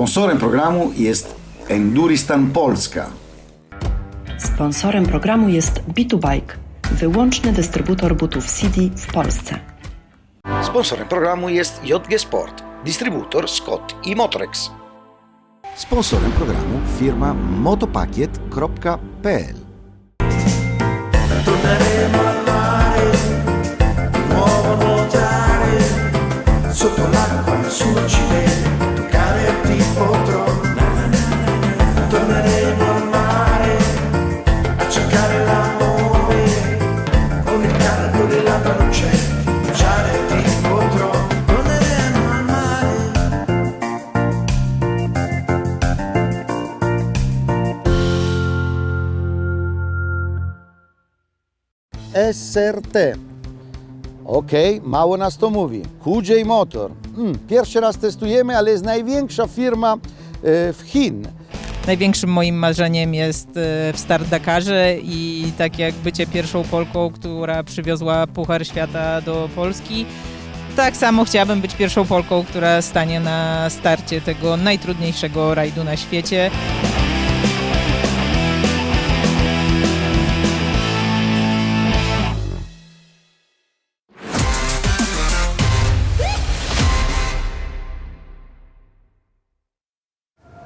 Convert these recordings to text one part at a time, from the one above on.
Sponsorem programu jest Enduristan Polska. Sponsorem programu jest Bike, wyłączny dystrybutor butów CD w Polsce. Sponsorem programu jest JG Sport, dystrybutor Scott i Motorex. Sponsorem programu firma motopakiet.pl Torneremo al mare, di nuovo a nuotare, sotto l'acqua nessuno ci vede, potrò. Na, na, na, na, na. Torneremo al mare, a cercare l'amore, con il caldo della pancetta, baciare ti potrò. Torneremo al mare. SRT. Okej, mało nas to mówi. QJ Motor. Mm, pierwszy raz testujemy, ale jest największa firma e, w Chin. Największym moim marzeniem jest e, w Start Dakarze i tak jak bycie pierwszą Polką, która przywiozła Puchar Świata do Polski, tak samo chciałabym być pierwszą Polką, która stanie na starcie tego najtrudniejszego rajdu na świecie.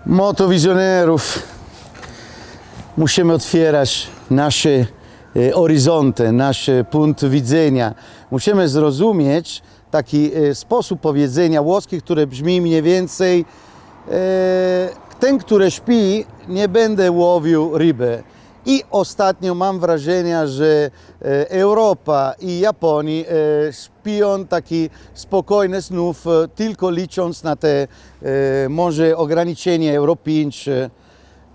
Motowizjonerów. Musimy otwierać nasze e, horyzonty, nasz punkt widzenia. Musimy zrozumieć taki e, sposób powiedzenia włoski, który brzmi mniej więcej e, ten, który śpi, nie będę łowił ryby. I ostatnio mam wrażenie, że e, Europa i Japonia e, śpią taki spokojny snów, e, tylko licząc na te może ograniczenia Euro 5.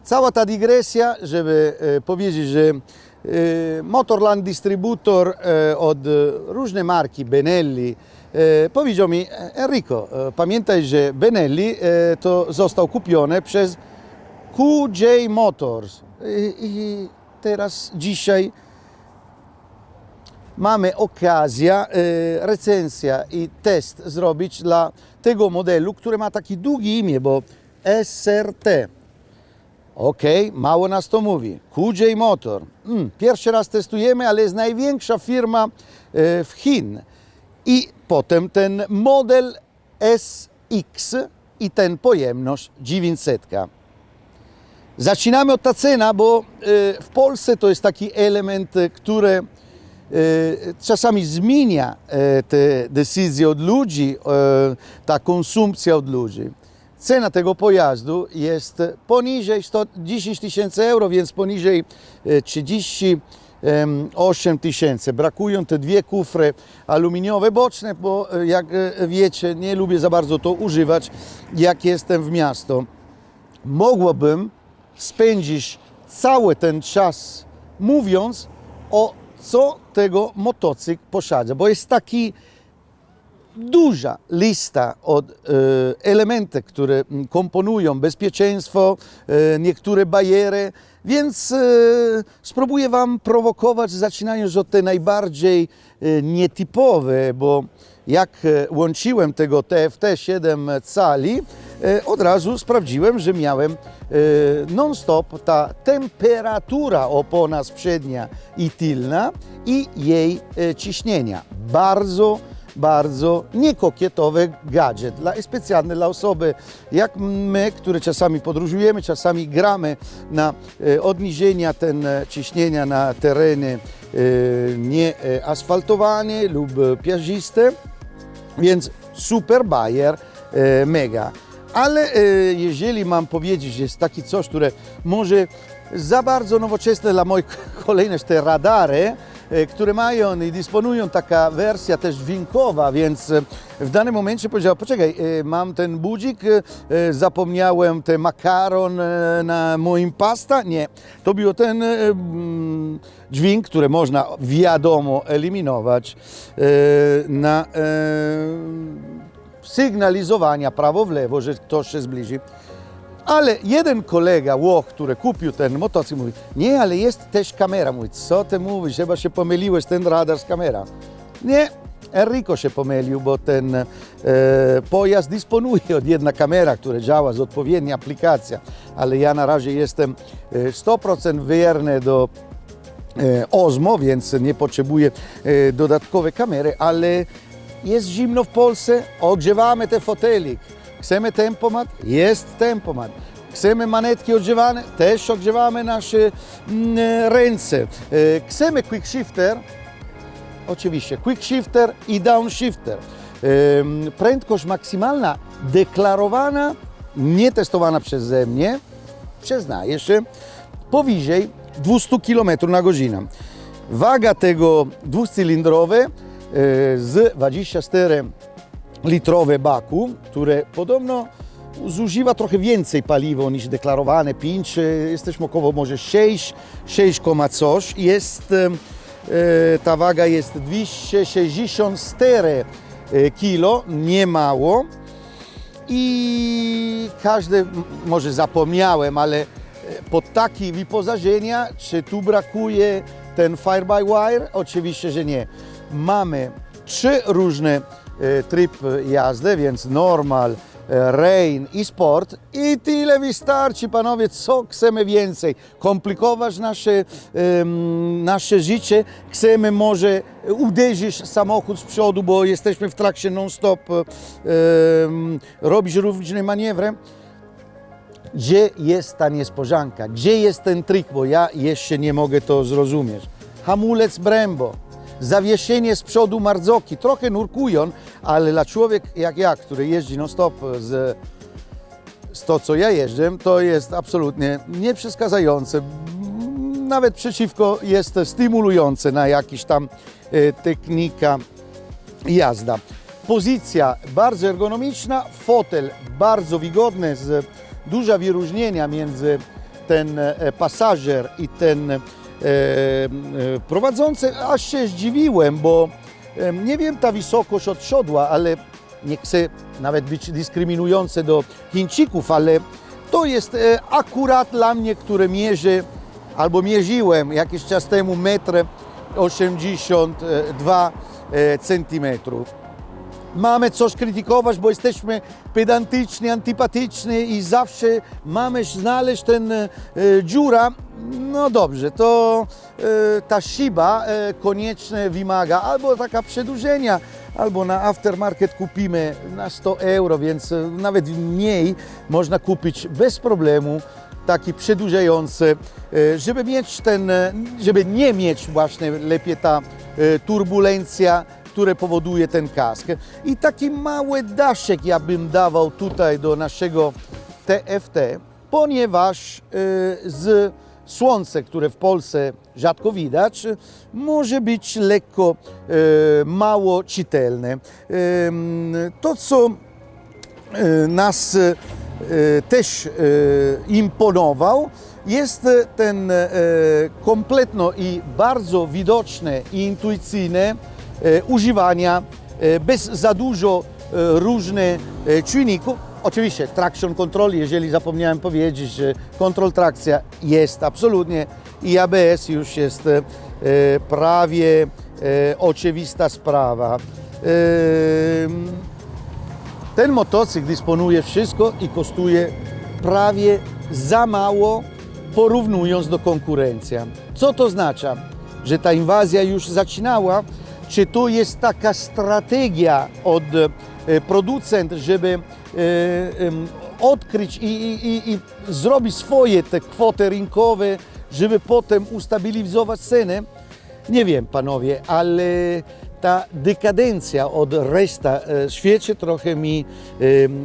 Cała ta dygresja, żeby powiedzieć, że Motorland Distributor od różne marki, Benelli, powiedział mi, Enrico, pamiętaj, że Benelli to został kupiony przez QJ Motors. I, teraz dzisiaj mamy okazję, e, recenzja i test zrobić dla tego modelu, który ma taki długi imię, bo SRT. Okej, mało nas to mówi. QJ Motor. Mm, pierwszy raz testujemy, ale jest największa firma e, w Chin. I potem ten model SX i ten pojemność 900. Zaczynamy od ta cena, bo e, w Polsce to jest taki element, e, który e, czasami zmienia te decyzje od ludzi, ta konsumpcja od ludzi. Cena tego pojazdu jest poniżej 110 tysięcy euro, więc poniżej e, 38 tysięcy. Brakują te dwie kufry aluminiowe boczne, bo jak wiecie, nie lubię za bardzo to używać, jak jestem w miasto. Mogłabym spędzić cały ten czas mówiąc o co tego motocykl posiada, bo jest taki duża lista od e, elementów, które mm, komponują bezpieczeństwo, e, niektóre bariery, więc e, spróbuję Wam prowokować, zaczynając od te najbardziej nietypowe, bo jak e, łączyłem tego TFT 7 cali, e, od razu sprawdziłem, że miałem e, non-stop ta temperatura opona przednia i tylna i jej ciśnienia. Bardzo bardzo niekokietowy gadżet, specjalny dla osoby jak my, które czasami podróżujemy, czasami gramy na e, odniesienia ten ciśnienia na tereny nieasfaltowane lub piażiste, więc super bajer, e, mega. Ale e, jeżeli mam powiedzieć, że jest taki coś, które może za bardzo nowoczesne dla moich kolejnych te radary, które mają i dysponują taka wersja też dźwiękowa, więc e, w danym momencie powiedział, poczekaj, e, mam ten budzik, e, e, zapomniałem ten makaron e, na moim pasta. Nie, to był ten e, mm, dźwięk, który można wiadomo eliminować e, na e, sygnalizowania prawo w lewo, że ktoś się zbliży. Ale jeden kolega, Łoch, który kupił ten motocykl, mówi, nie, ale jest też kamera. Mówi, co ty mówisz, chyba się pomyliłeś, ten radar z kamera. Nie, Enrico się pomylił, bo ten e, pojazd dysponuje od jedna kamera, która działa z odpowiednia aplikacja, ale ja na razie jestem e, 100% wierny do e, Osmo, więc nie potrzebuję e, dodatkowej kamery, ale jest zimno w Polsce, ogrzewamy te fotelik. Chcemy tempomat? Jest tempomat. Chcemy manetki ogrzewane? Też ogrzewamy nasze mm, ręce. E, Chcemy quick shifter? Oczywiście, quick shifter i downshifter. Ym, Prędkość maksymalna deklarowana, nie testowana przeze mnie, przyznaję się, powyżej 200 km na godzinę. Waga tego dwucylindrowe e, z 24 litrowe baku, które podobno zużywa trochę więcej paliwa niż deklarowane 5, e, jesteśmy około może 6, 6, koma coś. Jest, e, e, ta waga jest 264 kg, nie mało. I każdy, może zapomniałem, ale pod takie wyposażenia, czy tu brakuje ten fire by wire? Oczywiście, że nie. Mamy trzy różne tryb jazdy, więc normal, e, rain i sport i tyle wystarczy, panowie, co chcemy więcej? Komplikować nasze, em, nasze życie, chcemy może uderzyć samochód z przodu, bo jesteśmy w trakcie non-stop, em, robić różne manewry. Gdzie jest ta niespodzianka? Gdzie jest ten trik? Bo ja jeszcze nie mogę to zrozumieć. Hamulec Brembo, zawieszenie z przodu Marzocchi, trochę nurkują, ale dla człowiek jak ja, który jeździ non stop z, z to, co ja jeżdżę, to jest absolutnie nieprzeszkadzające. Nawet przeciwko jest stymulujące na jakiś tam e, technika jazda. Pozycja bardzo ergonomiczna, fotel bardzo wygodny, z duża wyróżnienia między ten e, pasażer i ten prowadzący. Aż się zdziwiłem, bo e, nie wiem ta wysokość od siodła, ale nie chcę nawet być dyskryminujący do Chińczyków, ale to jest e, akurat dla mnie, które mierzy albo mierzyłem jakiś czas temu 1,82 centymetrów mamy coś krytykować, bo jesteśmy pedantyczni, antypatyczni i zawsze mamy znaleźć ten e, dziura. No dobrze, to e, ta szyba e, koniecznie wymaga albo taka przedłużenia, albo na aftermarket kupimy na 100 euro, więc e, nawet mniej można kupić bez problemu taki przedłużający, e, żeby mieć ten, e, żeby nie mieć właśnie lepiej ta turbulencja, które powoduje ten kask. I taki mały daszek ja bym dawał tutaj do naszego TFT, ponieważ e, z słońce, które w Polsce rzadko widać, może być lekko e, mało czytelne. Em, To, co nas też imponował, jest ten kompletno i bardzo widoczne i intuicyjne e, używania e, bez za dużo e, różnych e, czynników. Oczywiście traction control, jeżeli zapomniałem powiedzieć, że kontrol trakcja jest absolutnie i ABS już jest e, prawie e, oczywista sprawa. Ten motocykl dysponuje wszystko i kosztuje prawie za mało porównując do konkurencji. Co to oznacza? Że ta inwazja już zaczynała? Czy to jest taka strategia od e, producent, żeby e, odkryć i, i, i, zrobić swoje te kwoty rynkowe, żeby potem ustabilizować ceny? Nie wiem, panowie, ale ta dekadencja od reszta e, świecie trochę mi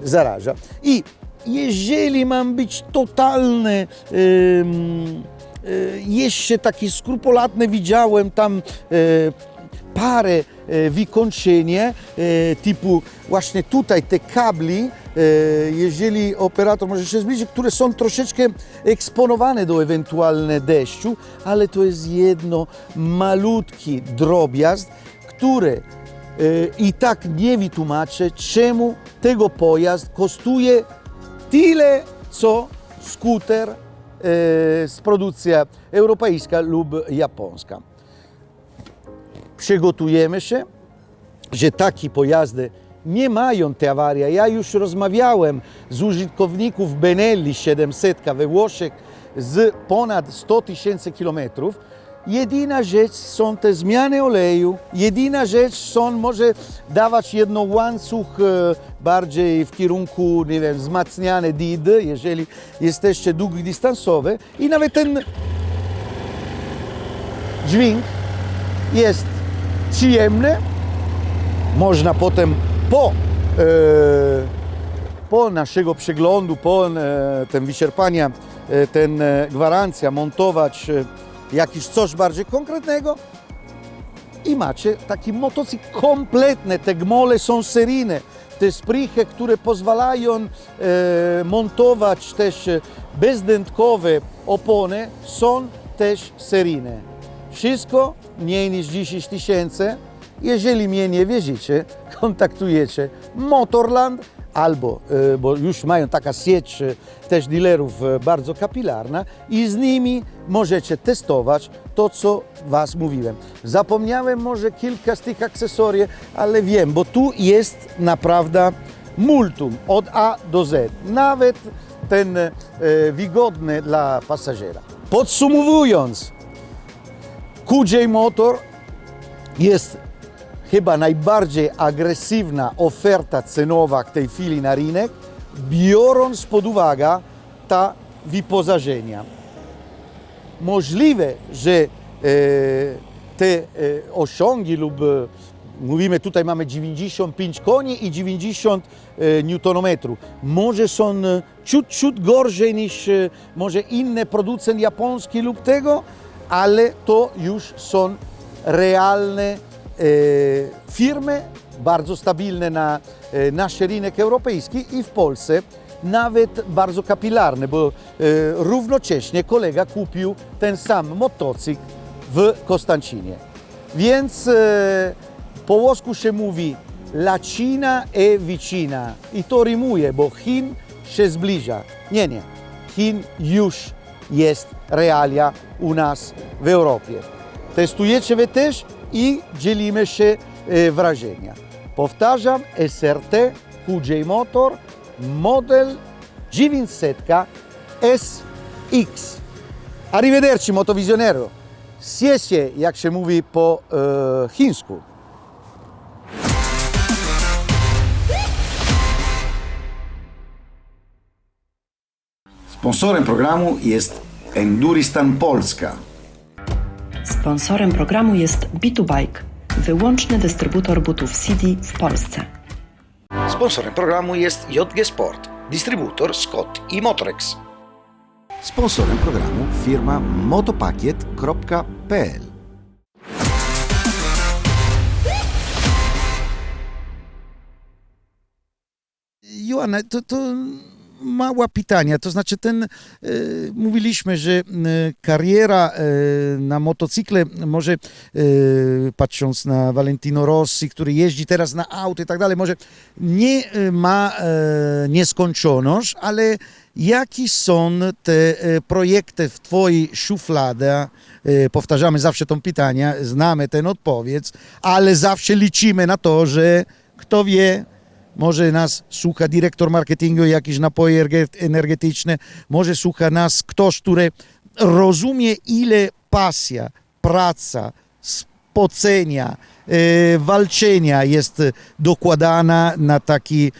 zaraża. I jeżeli mam być totalny, jeszcze taki skrupulatny, widziałem tam parę e, wykończenie e, typu właśnie tutaj te kabli, e, jeżeli operator może się zbliżyć, które są troszeczkę eksponowane do ewentualnego deszczu, ale to jest jedno malutki drobiazg, który i tak nie wytłumaczę, czemu tego pojazd kosztuje tyle, co skuter z produkcji europejska lub japońska przygotujemy się, że takie pojazdy nie mają te awarie. Ja już rozmawiałem z użytkowników Benelli 700 we Włoszech z ponad 100 tysięcy kilometrów. Jedyna rzecz są te zmiany oleju, jedyna rzecz są może dawać jedno łańcuch e, bardziej w kierunku, nie wiem, wzmacniany DID, jeżeli jesteście długodystansowe i nawet ten dźwięk jest przyjemny, można potem po, e, po naszego przeglądu, po e, tym wyczerpania e, ten e, gwarancja montować e, jakiś coś bardziej konkretnego i macie taki motocykl kompletny. Te gmole są seryjne. Te sprychy, które pozwalają e, montować też e, bezdętkowe opony są też seryjne. Wszystko mniej niż 10 tysięcy. Jeżeli mnie nie wierzycie, kontaktujecie Motorland albo, e, bo już mają taka sieć e, też dealerów e, bardzo kapilarna i z nimi możecie testować to, co Was mówiłem. Zapomniałem może kilka z tych akcesorii, ale wiem, bo tu jest naprawdę multum od A do Z. Nawet ten wygodny dla pasażera. Podsumowując, QJ Motor jest chyba najbardziej agresywna oferta cenowa w tej chwili na rynek, biorąc pod uwagę ta wyposażenia. Możliwe, że e, te e, osiągi lub e, mówimy tutaj mamy 95 koni i 90 e, newtonometrów. Może są e, ciut, ciut gorzej niż e, może inny producent japoński lub tego, ale to już są realne e, firmy, bardzo stabilne na e, nasz rynek europejski i w Polsce nawet bardzo kapilarny, bo e, równocześnie kolega kupił ten sam motocykl w Konstancinie. Więc po włosku się mówi lacina e vicina i to rymuje, bo Chin się zbliża. Nie, nie. Chin już jest realia u nas w Europie. Testujecie wy też i dzielimy się e, wrażenia. Powtarzam, SRT QJ Motor model 900 SX. Arrivederci, motovizjonero. Siesie, jak się mówi po e, chińsku. Sponsorem programu jest Enduristan Polska. Sponsorem programu jest B2Bike, wyłączny dystrybutor butów CD w Polsce. Sponsorem programu jest JG Sport, dystrybutor Scott i Motorex. Sponsorem programu firma motopakiet.pl Joanna, to, to mała pytania, to znaczy ten, e, mówiliśmy, że e, kariera e, na motocykle, może patrząc na Valentino Rossi, który jeździ teraz na auto i tak dalej, może nie ma nieskończoność, ale jakie są te projekty w Twojej szufladzie? Powtarzamy zawsze to pytanie, znamy ten odpowiedź, ale zawsze liczymy na to, że kto wie, może nas słucha dyrektor marketingu, jakieś napoje erge- energetyczne, może słucha nas ktoś, który rozumie, ile pasja, praca, spocenia, e, walczenia jest dokładana na takie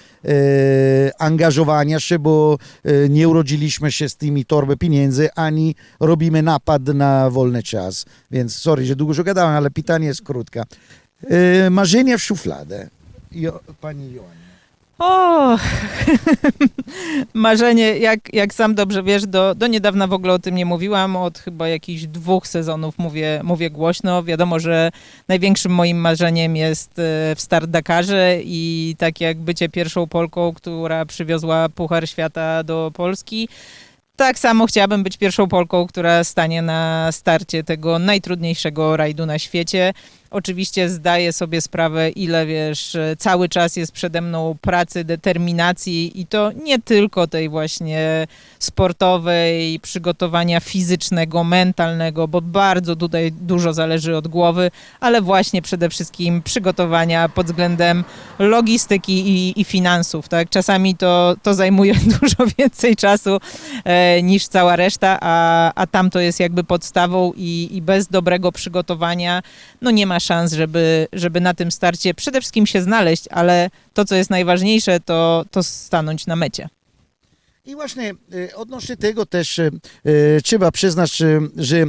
angażowania się, bo e, nie urodziliśmy się z tymi torby pieniędzy, ani robimy napad na wolny czas. Więc sorry, że dużo gadałem, ale pytanie jest krótkie. E, marzenia w szufladę. Jo, pani Joanna. O, marzenie, jak, jak sam dobrze wiesz, do, do niedawna w ogóle o tym nie mówiłam. Od chyba jakichś dwóch sezonów mówię, mówię głośno. Wiadomo, że największym moim marzeniem jest e, w Start Dakarze i tak jak bycie pierwszą Polką, która przywiozła Puchar Świata do Polski. Tak samo chciałabym być pierwszą Polką, która stanie na starcie tego najtrudniejszego rajdu na świecie. Oczywiście zdaję sobie sprawę, ile wiesz, cały czas jest przede mną pracy, determinacji i to nie tylko tej właśnie sportowej, przygotowania fizycznego, mentalnego, bo bardzo tutaj dużo zależy od głowy, ale właśnie przede wszystkim przygotowania pod względem logistyki i, i finansów. Tak? Czasami to, to zajmuje dużo więcej czasu e, niż cała reszta, a, a tam to jest jakby podstawą i, i bez dobrego przygotowania no nie ma szans, żeby, żeby na tym starcie przede wszystkim się znaleźć, ale to, co jest najważniejsze, to, to stanąć na mecie. I właśnie e, odnośnie tego też e, trzeba przyznać, że e,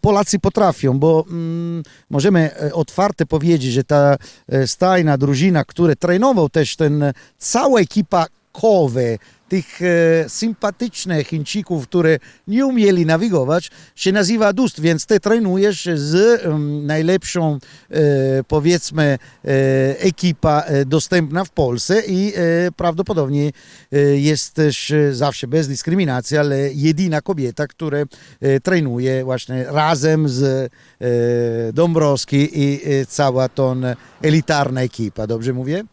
Polacy potrafią, bo mm, możemy e, otwarte powiedzieć, że ta e, stajna drużyna, który trenował też ten, cała ekipa Kowe, tych e, sympatycznych Chińczyków, które nie umieli nawigować, się nazywa DUST, więc ty trenujesz z em, najlepszą, e, powiedzmy, e, ekipa e, dostępna w Polsce i e, prawdopodobnie e, jesteś zawsze bez dyskryminacji, ale jedyna kobieta, która trenuje właśnie razem z Dąbrowski i cała tą elitarna ekipa, dobrze mówię?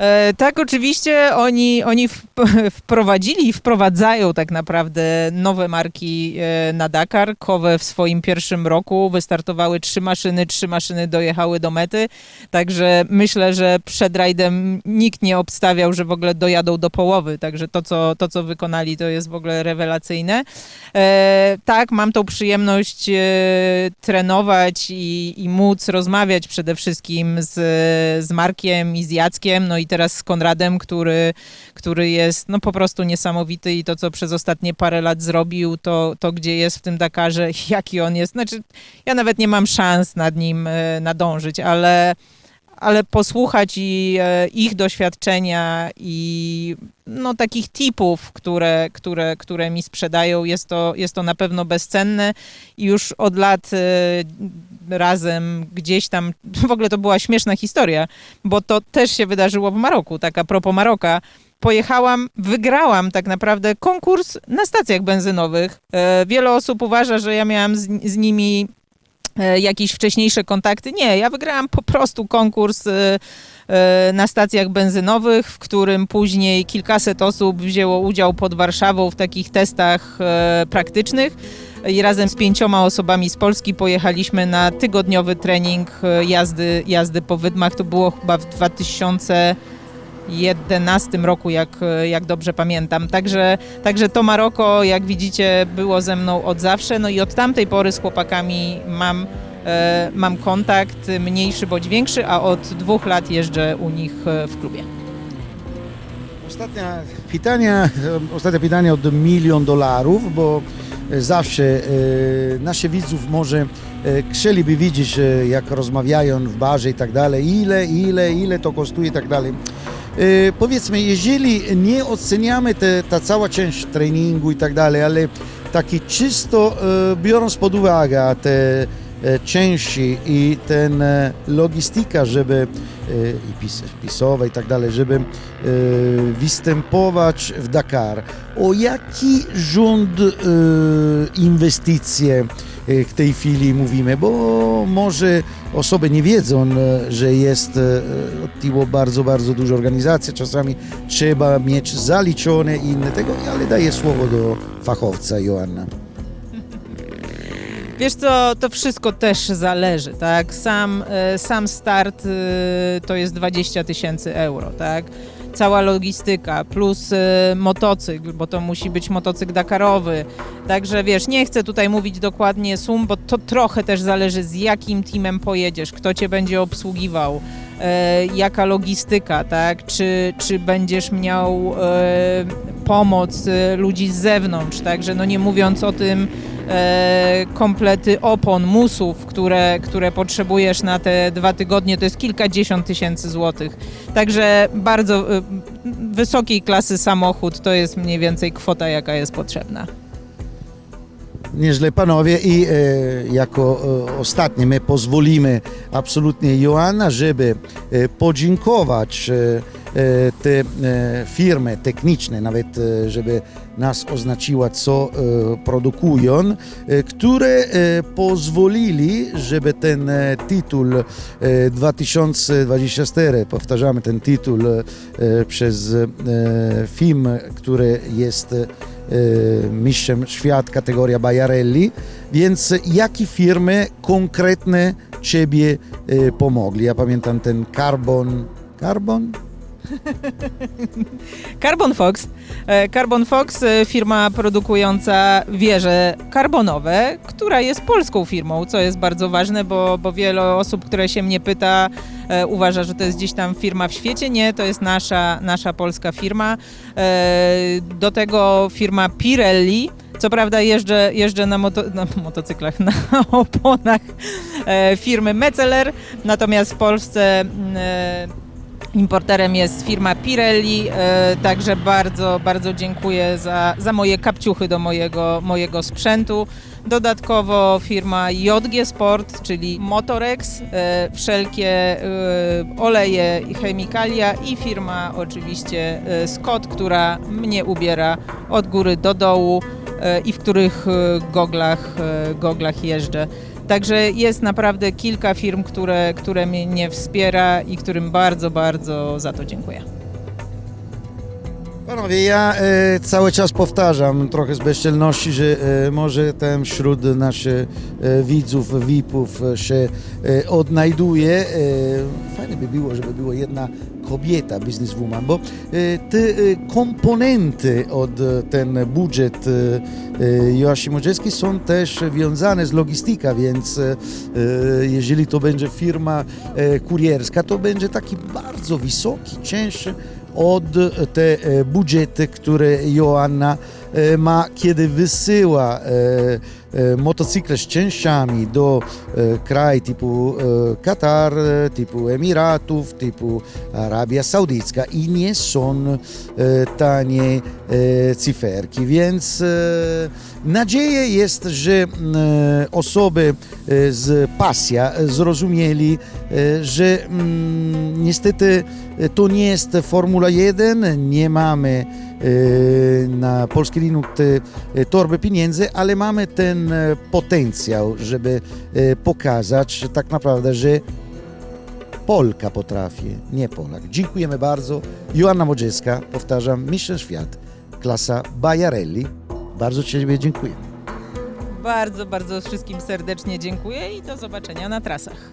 E, tak, oczywiście oni, oni wp- wprowadzili i wprowadzają tak naprawdę nowe marki e, na Dakar. Kowe w swoim pierwszym roku wystartowały trzy maszyny, trzy maszyny dojechały do mety, także myślę, że przed rajdem nikt nie obstawiał, że w ogóle dojadą do połowy, także to, co, to, co wykonali, to jest w ogóle rewelacyjne. E, tak, mam tą przyjemność trenować i, i móc rozmawiać przede wszystkim z, z Markiem i z Jackiem, no i teraz z Konradem, który, który jest no po prostu niesamowity i to, co przez ostatnie parę lat zrobił, to, to gdzie jest w tym Dakarze, jaki on jest. Znaczy, ja nawet nie mam szans nad nim e, nadążyć, ale ale posłuchać i, e, ich doświadczenia i no, takich tipów, które, które, które mi sprzedają, jest to, jest to na pewno bezcenne i już od lat e, razem gdzieś tam, w ogóle to była śmieszna historia, bo to też się wydarzyło w Maroku, tak a propos Maroka, pojechałam, wygrałam tak naprawdę konkurs na stacjach benzynowych. E, Wiele osób uważa, że ja miałam z, z nimi e, jakieś wcześniejsze kontakty. Nie, ja wygrałam po prostu konkurs e, na stacjach benzynowych, w którym później kilkaset osób wzięło udział pod Warszawą w takich testach praktycznych. I razem z pięcioma osobami z Polski pojechaliśmy na tygodniowy trening e, jazdy, jazdy po wydmach. To było chyba w 2000 2011 roku, jak, jak dobrze pamiętam. Także, także to Maroko, jak widzicie, było ze mną od zawsze. No i od tamtej pory z chłopakami mam, e, mam kontakt, mniejszy bądź większy, a od dwóch lat jeżdżę u nich e, w klubie. Ostatnia pytanie, ostatnie pytanie od milion dolarów, bo zawsze e, nasze widzów może e, chcieliby widzieć, e, jak rozmawiają w barze i tak dalej, ile, ile, ile to kosztuje i tak dalej. Powiedzmy, jeżeli nie oceniamy te, ta cała część treningu i tak dalej, ale taki czysto biorąc pod uwagę te części i ten logistyka, żeby i pis, pisowa i tak dalej, żeby e, występować w Dakar. O jaki rząd e, inwestycje w tej chwili mówimy? Bo może osoby nie wiedzą, że jest od bardzo, bardzo dużo organizacji. Czasami trzeba mieć zaliczone i inne tego, ale daję słowo do fachowca Joanna. Wiesz co, to wszystko też zależy, tak? Sam, e, sam start e, to jest 20 tysięcy euro, tak? Cała logistyka plus e, motocykl, bo to musi być motocykl Dakarowy. Także wiesz, nie chcę tutaj mówić dokładnie sum, bo to trochę też zależy z jakim teamem pojedziesz, kto cię będzie obsługiwał, jaka logistyka, tak? Czy, czy będziesz miał pomoc ludzi z zewnątrz, także no nie mówiąc o tym, komplety opon, musów, które, które potrzebujesz na te dwa tygodnie, to jest kilkadziesiąt tysięcy złotych. Także bardzo e, wysokiej klasy samochód to jest mniej więcej kwota, jaka jest potrzebna. Nieźle panowie i e, jako e, my pozwolimy absolutnie Joanna, żeby e, podziękować e, te e, firmy techniczne, nawet e, żeby nas oznaczyła, co e, produkują, e, które e, pozwolili, żeby ten e, tytuł e, 2024, powtarzamy ten tytuł e, przez e, film, który jest e, mistrzem świat kategoria Bajarelli, więc jakie firmy konkretne Ciebie e, pomogli? Ja pamiętam ten Carbon, Carbon? Carbon Fox. E, Carbon Fox, e, firma produkująca wieże karbonowe, która jest polską firmą, co jest bardzo ważne, bo, bo wiele osób, które się mnie pyta, e, uważa, że to jest gdzieś tam firma w świecie. Nie, to jest nasza, nasza polska firma. Do tego firma Pirelli. Co prawda jeżdżę, jeżdżę na, moto, na motocyklach, na oponach firmy Metzeler, natomiast w Polsce mm, Importerem jest firma Pirelli, e, także bardzo, bardzo dziękuję za, za moje kapciuchy do mojego, mojego sprzętu. Dodatkowo firma JG Sport, czyli Motorex, e, wszelkie e, oleje i chemikalia i firma oczywiście Scott, która mnie ubiera od góry do dołu i w których goglach, goglach jeżdżę. Także jest naprawdę kilka firm, które, które mnie wspiera i którym bardzo, bardzo za to dziękuję. Panowie, ja e, cały czas powtarzam trochę z bezczelności, że e, może tam wśród naszych e, widzów, VIP-ów e, się e, odnajduje. E, fajnie by było, żeby była jedna kobieta, businesswoman, bo e, te e, komponenty od e, ten budżet e, e, Joasi są też wiązane z logistyką, więc e, jeżeli to będzie firma e, kurierska, to będzie taki bardzo wysoki, cięższy od te e, budżety, które Joanna e, ma, kiedy wysyła e, motocykle z częściami do e, krajów typu e, Katar, e, typu Emiratów, typu Arabia Saudyjska. I nie są e, tanie e, cyferki, więc e, nadzieja jest, że e, osoby e, z pasja zrozumieli, e, że niestety e, to nie jest Formula 1, nie mamy e, na polski rynek e, torby pieniędzy, ale mamy ten e, potencjał, żeby e, pokazać tak naprawdę, że Polka potrafi, nie Polak. Dziękujemy bardzo. Joanna Modziewska, powtarzam, mistrzem świat, klasa Bajarelli. Bardzo Ciebie dziękuję. Bardzo, bardzo wszystkim serdecznie dziękuję i do zobaczenia na trasach.